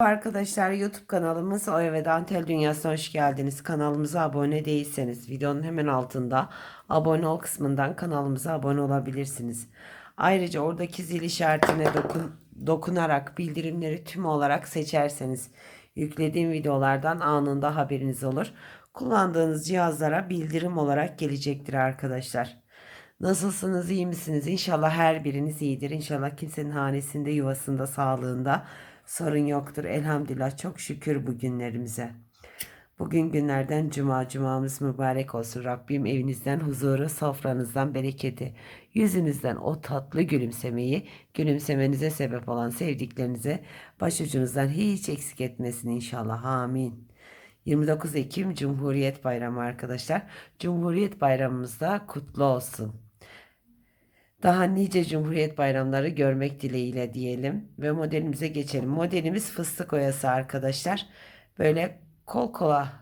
Arkadaşlar YouTube kanalımız Oya ve Dantel Dünyası'na hoş geldiniz. Kanalımıza abone değilseniz videonun hemen altında abone ol kısmından kanalımıza abone olabilirsiniz. Ayrıca oradaki zil işaretine dokun, dokunarak bildirimleri tüm olarak seçerseniz yüklediğim videolardan anında haberiniz olur. Kullandığınız cihazlara bildirim olarak gelecektir arkadaşlar. Nasılsınız, iyi misiniz? İnşallah her biriniz iyidir. İnşallah kimsenin hanesinde, yuvasında, sağlığında sorun yoktur. Elhamdülillah çok şükür bu günlerimize. Bugün günlerden cuma, cumamız mübarek olsun. Rabbim evinizden huzuru, sofranızdan bereketi, yüzünüzden o tatlı gülümsemeyi, gülümsemenize sebep olan sevdiklerinize başucunuzdan hiç eksik etmesin inşallah. Amin. 29 Ekim Cumhuriyet Bayramı arkadaşlar. Cumhuriyet Bayramımız da kutlu olsun. Daha nice Cumhuriyet bayramları görmek dileğiyle diyelim ve modelimize geçelim. Modelimiz fıstık oyası arkadaşlar. Böyle kol kola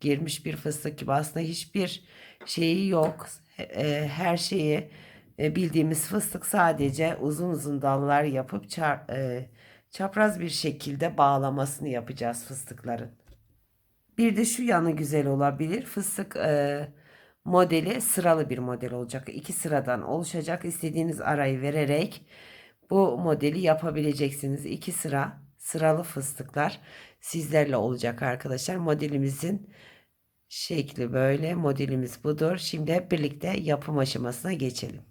girmiş bir fıstık gibi aslında hiçbir şeyi yok. E, Her şeyi e, bildiğimiz fıstık sadece uzun uzun dallar yapıp e, çapraz bir şekilde bağlamasını yapacağız fıstıkların. Bir de şu yanı güzel olabilir. Fıstık e, modeli sıralı bir model olacak. İki sıradan oluşacak. İstediğiniz arayı vererek bu modeli yapabileceksiniz. İki sıra sıralı fıstıklar sizlerle olacak arkadaşlar. Modelimizin şekli böyle. Modelimiz budur. Şimdi hep birlikte yapım aşamasına geçelim.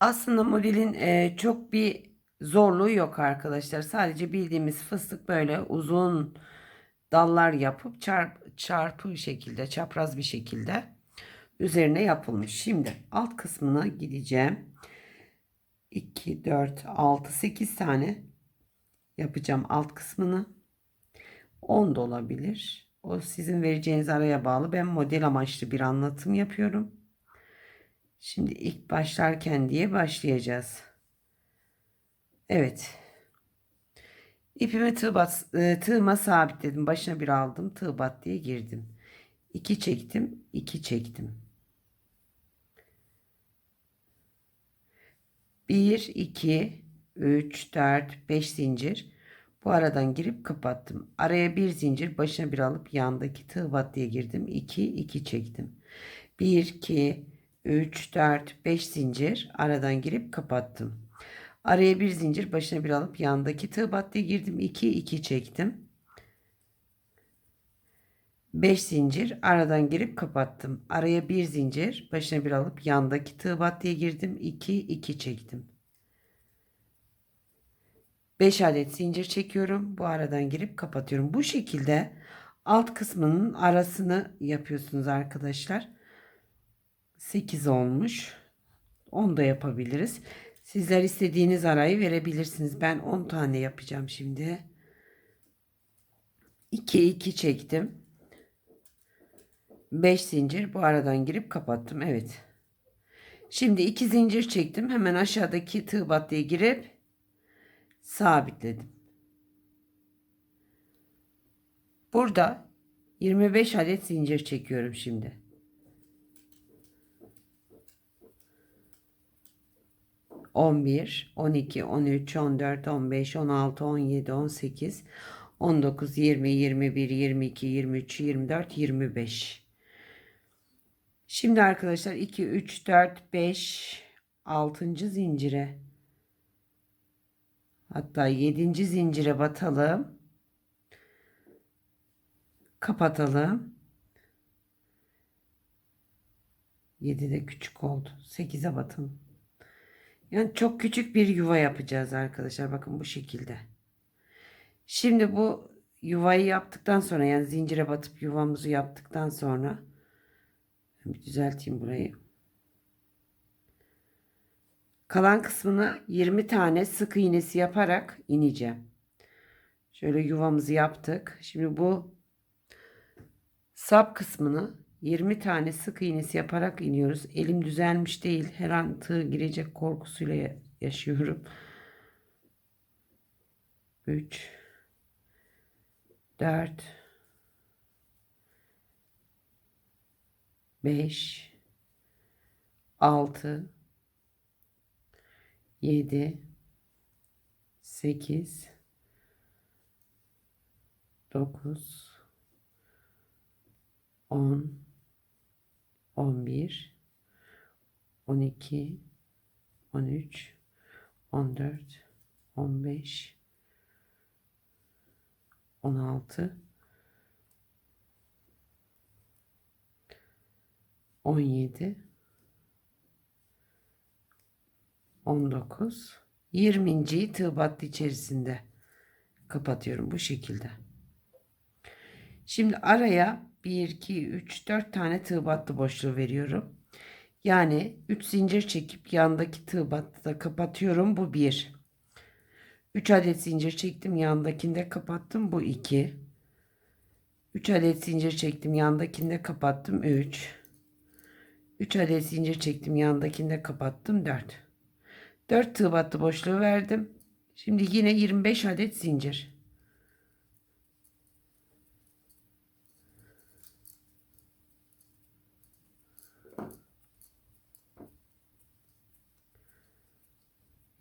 Aslında modelin e, çok bir zorluğu yok arkadaşlar. Sadece bildiğimiz fıstık böyle uzun dallar yapıp çarp, çarpı şekilde çapraz bir şekilde üzerine yapılmış. Şimdi alt kısmına gideceğim. 2, 4, 6, 8 tane yapacağım alt kısmını. 10 da olabilir. O sizin vereceğiniz araya bağlı. Ben model amaçlı bir anlatım yapıyorum. Şimdi ilk başlarken diye başlayacağız. Evet. İpimi tığ e, tığıma sabitledim. Başına bir aldım. Tığ bat diye girdim. 2 çektim. 2 çektim. 1, 2, 3, 4, 5 zincir. Bu aradan girip kapattım. Araya bir zincir başına bir alıp yandaki tığ bat diye girdim. 2, 2 çektim. 1, 2, 3, 4, 5 zincir. Aradan girip kapattım. Araya bir zincir başına bir alıp yandaki tığ battıya girdim. 2 2 çektim. 5 zincir aradan girip kapattım. Araya bir zincir başına bir alıp yandaki tığ battıya girdim. 2 2 çektim. 5 adet zincir çekiyorum. Bu aradan girip kapatıyorum. Bu şekilde alt kısmının arasını yapıyorsunuz arkadaşlar. 8 olmuş. 10 da yapabiliriz. Sizler istediğiniz arayı verebilirsiniz. Ben 10 tane yapacağım şimdi. 2 2 çektim. 5 zincir bu aradan girip kapattım. Evet. Şimdi 2 zincir çektim. Hemen aşağıdaki tığ battıya girip sabitledim. Burada 25 adet zincir çekiyorum şimdi. 11, 12, 13, 14, 15, 16, 17, 18, 19, 20, 21, 22, 23, 24, 25. Şimdi arkadaşlar 2, 3, 4, 5, 6. zincire hatta 7. zincire batalım. Kapatalım. 7 de küçük oldu. 8'e batalım. Yani çok küçük bir yuva yapacağız arkadaşlar. Bakın bu şekilde. Şimdi bu yuvayı yaptıktan sonra yani zincire batıp yuvamızı yaptıktan sonra bir düzelteyim burayı. Kalan kısmını 20 tane sık iğnesi yaparak ineceğim. Şöyle yuvamızı yaptık. Şimdi bu sap kısmını 20 tane sık iğnesi yaparak iniyoruz. Elim düzelmiş değil. Her an tığ girecek korkusuyla yaşıyorum. 3 4 5 6 7 8 9 10 11 12 13 14 15 16 17 19 20. tığ battı içerisinde kapatıyorum bu şekilde. Şimdi araya 1 2 3 4 tane tığ battı boşluğu veriyorum. Yani 3 zincir çekip yandaki tığ battı da kapatıyorum. Bu 1. 3 adet zincir çektim. Yandakinde kapattım. Bu 2. 3 adet zincir çektim. Yandakinde kapattım. 3. 3 adet zincir çektim. Yandakinde kapattım. 4. 4 tığ battı boşluğu verdim. Şimdi yine 25 adet zincir.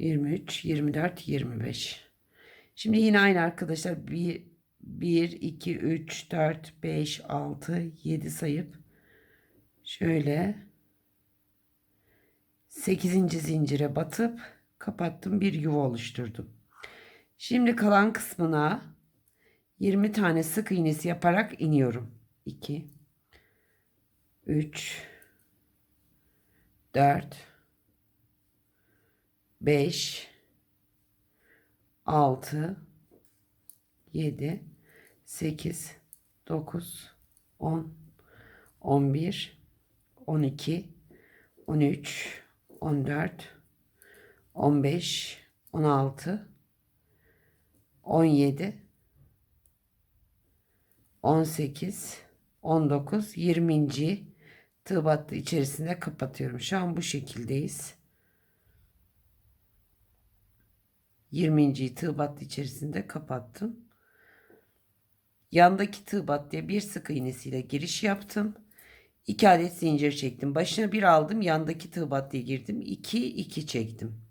Yirmi üç, yirmi dört, yirmi beş. Şimdi yine aynı arkadaşlar bir, bir, iki, üç, dört, beş, altı, yedi sayıp şöyle 8. zincire batıp kapattım bir yuva oluşturdum. Şimdi kalan kısmına 20 tane sık iğnesi yaparak iniyorum. 2 3 4 5 6 7 8 9 10 11 12 13 14 15 16 17 18 19 20. tığ battı içerisinde kapatıyorum. Şu an bu şekildeyiz. 20. tığ içerisinde kapattım. Yandaki tığ battıya bir sık iğnesiyle giriş yaptım. 2 adet zincir çektim. Başına bir aldım. Yandaki tığ battıya girdim. 2 2 çektim.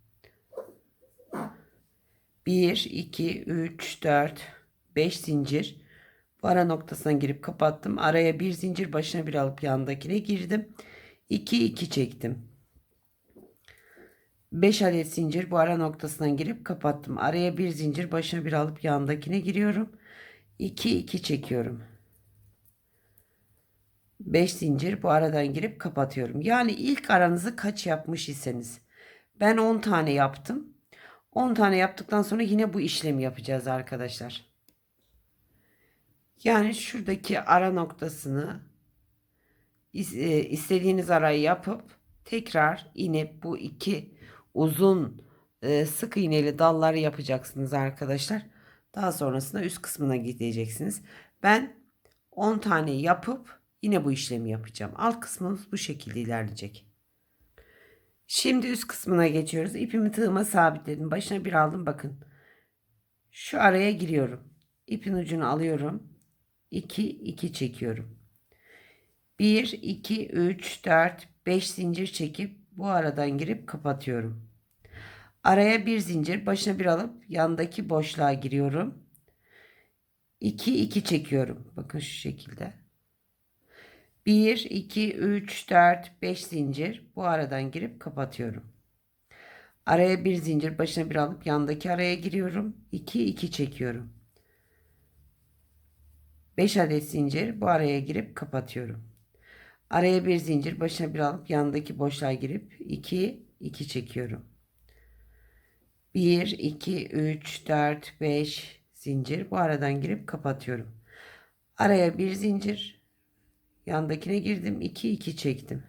1 2 3 4 5 zincir. Bu ara noktasına girip kapattım. Araya bir zincir başına bir alıp yandakine girdim. 2 2 çektim. 5 adet zincir bu ara noktasına girip kapattım. Araya bir zincir başına bir alıp yandakine giriyorum. 2 2 çekiyorum. 5 zincir bu aradan girip kapatıyorum. Yani ilk aranızı kaç yapmış iseniz. Ben 10 tane yaptım. 10 tane yaptıktan sonra yine bu işlemi yapacağız arkadaşlar. Yani şuradaki ara noktasını e, istediğiniz arayı yapıp tekrar inip bu iki uzun e, sık iğneli dalları yapacaksınız arkadaşlar. Daha sonrasında üst kısmına gideceksiniz. Ben 10 tane yapıp Yine bu işlemi yapacağım. Alt kısmımız bu şekilde ilerleyecek. Şimdi üst kısmına geçiyoruz. İpimi tığıma sabitledim. Başına bir aldım bakın. Şu araya giriyorum. İpin ucunu alıyorum. 2 2 çekiyorum. 1 2 3 4 5 zincir çekip bu aradan girip kapatıyorum. Araya bir zincir başına bir alıp yandaki boşluğa giriyorum. 2 2 çekiyorum. Bakın şu şekilde. 1, 2, 3, 4, 5 zincir. Bu aradan girip kapatıyorum. Araya bir zincir başına bir alıp yandaki araya giriyorum. 2, 2 çekiyorum. 5 adet zincir bu araya girip kapatıyorum. Araya bir zincir başına bir alıp yandaki boşluğa girip 2, 2 çekiyorum. 1, 2, 3, 4, 5 zincir bu aradan girip kapatıyorum. Araya bir zincir Yandakine girdim. 2 2 çektim.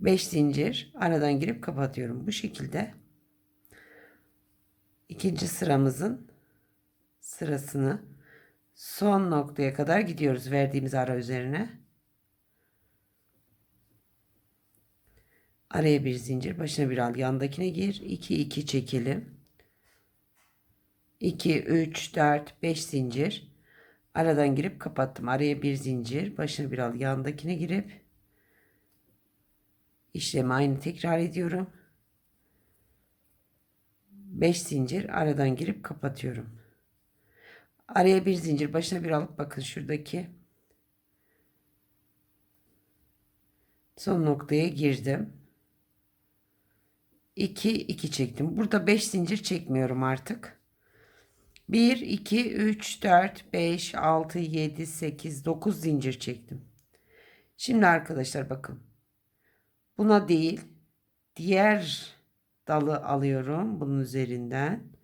5 zincir aradan girip kapatıyorum. Bu şekilde ikinci sıramızın sırasını son noktaya kadar gidiyoruz verdiğimiz ara üzerine. Araya bir zincir, başına bir al, yandakine gir. 2 2 çekelim. 2, 3, 4, 5 zincir. Aradan girip kapattım. Araya bir zincir. Başına bir al. Yandakine girip işlemi aynı tekrar ediyorum. 5 zincir aradan girip kapatıyorum. Araya bir zincir başına bir alıp bakın şuradaki son noktaya girdim. 2 2 çektim. Burada 5 zincir çekmiyorum artık. 1 2 3 4 5 6 7 8 9 zincir çektim. Şimdi arkadaşlar bakın. Buna değil diğer dalı alıyorum bunun üzerinden.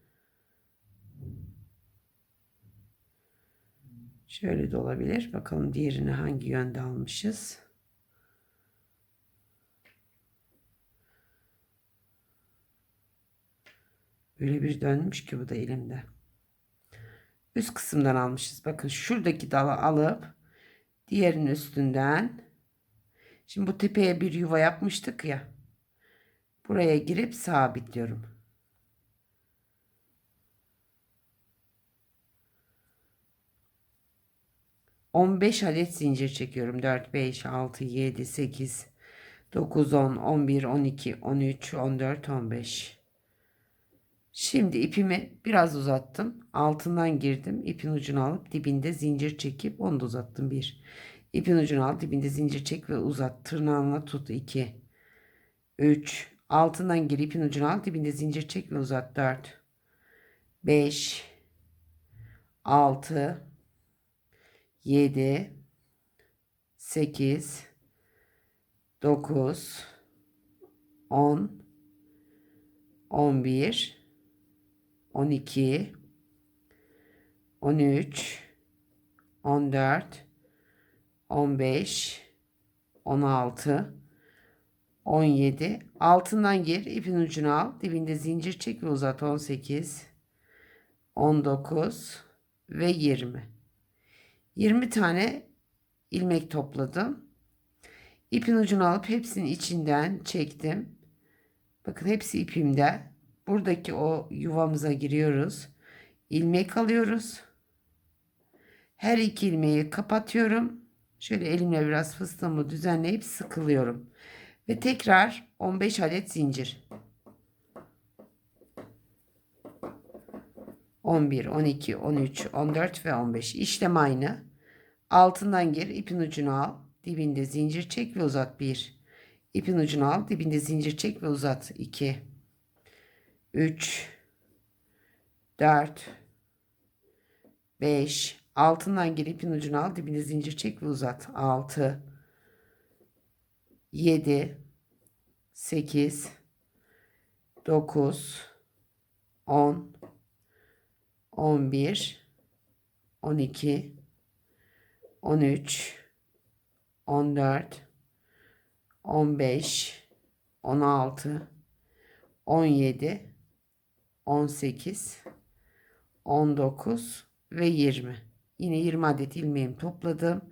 Şöyle de olabilir. Bakalım diğerini hangi yönde almışız. Öyle bir dönmüş ki bu da elimde. Üst kısımdan almışız. Bakın şuradaki dalı alıp diğerinin üstünden şimdi bu tepeye bir yuva yapmıştık ya. Buraya girip sabitliyorum. 15 adet zincir çekiyorum. 4, 5, 6, 7, 8, 9, 10, 11, 12, 13, 14, 15. Şimdi ipimi biraz uzattım. Altından girdim. İpin ucunu alıp dibinde zincir çekip onu da uzattım. 1. İpin ucunu al dibinde zincir çek ve uzat. Tırnağınla tut. 2. 3. Altından gir ipin ucunu al dibinde zincir çek ve uzat. 4. 5. 6. 7 8 9 10 11 12 13 14 15 16 17 altından gir ipin ucunu al dibinde zincir çek ve uzat. 18 19 ve 20 20 tane ilmek topladım. İpin ucunu alıp hepsinin içinden çektim. Bakın hepsi ipimde. Buradaki o yuvamıza giriyoruz. İlmek alıyoruz. Her iki ilmeği kapatıyorum. Şöyle elimle biraz fıstığımı düzenleyip sıkılıyorum. Ve tekrar 15 adet zincir. 11, 12, 13, 14 ve 15. İşlem aynı. Altından gir, ipin ucunu al. Dibinde zincir çek ve uzat. 1. İpin ucunu al, dibinde zincir çek ve uzat. 2. 3 4 5 altından gir ipin ucunu al dibinde zincir çek ve uzat. 6 7 8 9 10 11 12 13 14 15 16 17 18 19 ve 20 yine 20 adet ilmeğimi topladım.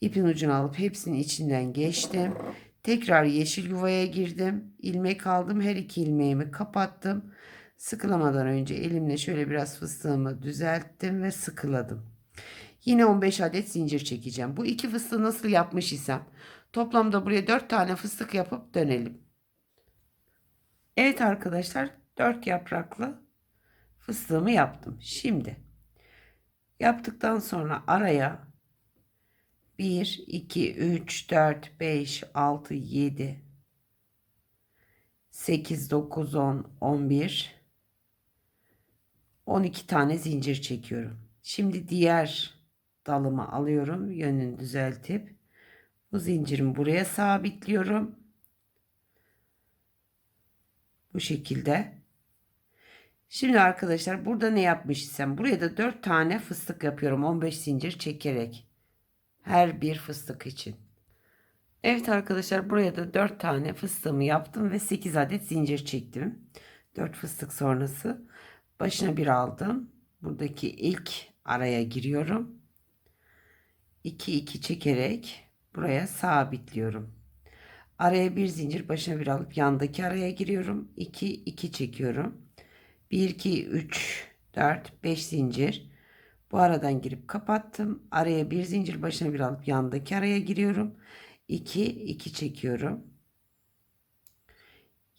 İpin ucunu alıp hepsinin içinden geçtim. Tekrar yeşil yuvaya girdim. İlmek aldım. Her iki ilmeğimi kapattım. Sıkılamadan önce elimle şöyle biraz fıstığımı düzelttim ve sıkıladım Yine 15 adet zincir çekeceğim. Bu iki fıstığı nasıl yapmış isem toplamda buraya 4 tane fıstık yapıp dönelim. Evet arkadaşlar 4 yapraklı fıstığımı yaptım. Şimdi yaptıktan sonra araya 1, 2, 3, 4, 5, 6, 7, 8, 9, 10, 11, 12 tane zincir çekiyorum. Şimdi diğer dalımı alıyorum. Yönünü düzeltip bu zincirimi buraya sabitliyorum. Bu şekilde. Şimdi arkadaşlar burada ne yapmışsam buraya da 4 tane fıstık yapıyorum 15 zincir çekerek. Her bir fıstık için. Evet arkadaşlar buraya da 4 tane fıstığımı yaptım ve 8 adet zincir çektim. 4 fıstık sonrası başına bir aldım. Buradaki ilk araya giriyorum. 2 2 çekerek buraya sabitliyorum. Araya bir zincir başına bir alıp yandaki araya giriyorum. 2 2 çekiyorum. 1 2 3 4 5 zincir. Bu aradan girip kapattım. Araya bir zincir başına bir alıp yandaki araya giriyorum. 2 2 çekiyorum.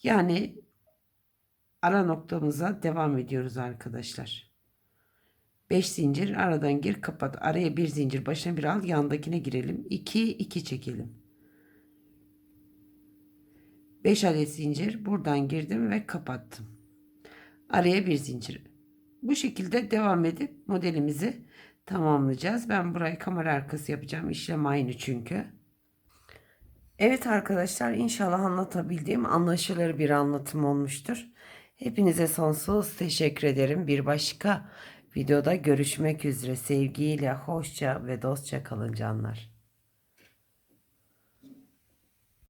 Yani ara noktamıza devam ediyoruz arkadaşlar. 5 zincir aradan gir kapat. Araya bir zincir başına bir al yandakine girelim. 2 2 çekelim. 5 adet zincir buradan girdim ve kapattım. Araya bir zincir. Bu şekilde devam edip modelimizi tamamlayacağız. Ben burayı kamera arkası yapacağım. İşlem aynı çünkü. Evet arkadaşlar inşallah anlatabildiğim anlaşılır bir anlatım olmuştur. Hepinize sonsuz teşekkür ederim. Bir başka videoda görüşmek üzere. Sevgiyle, hoşça ve dostça kalın canlar.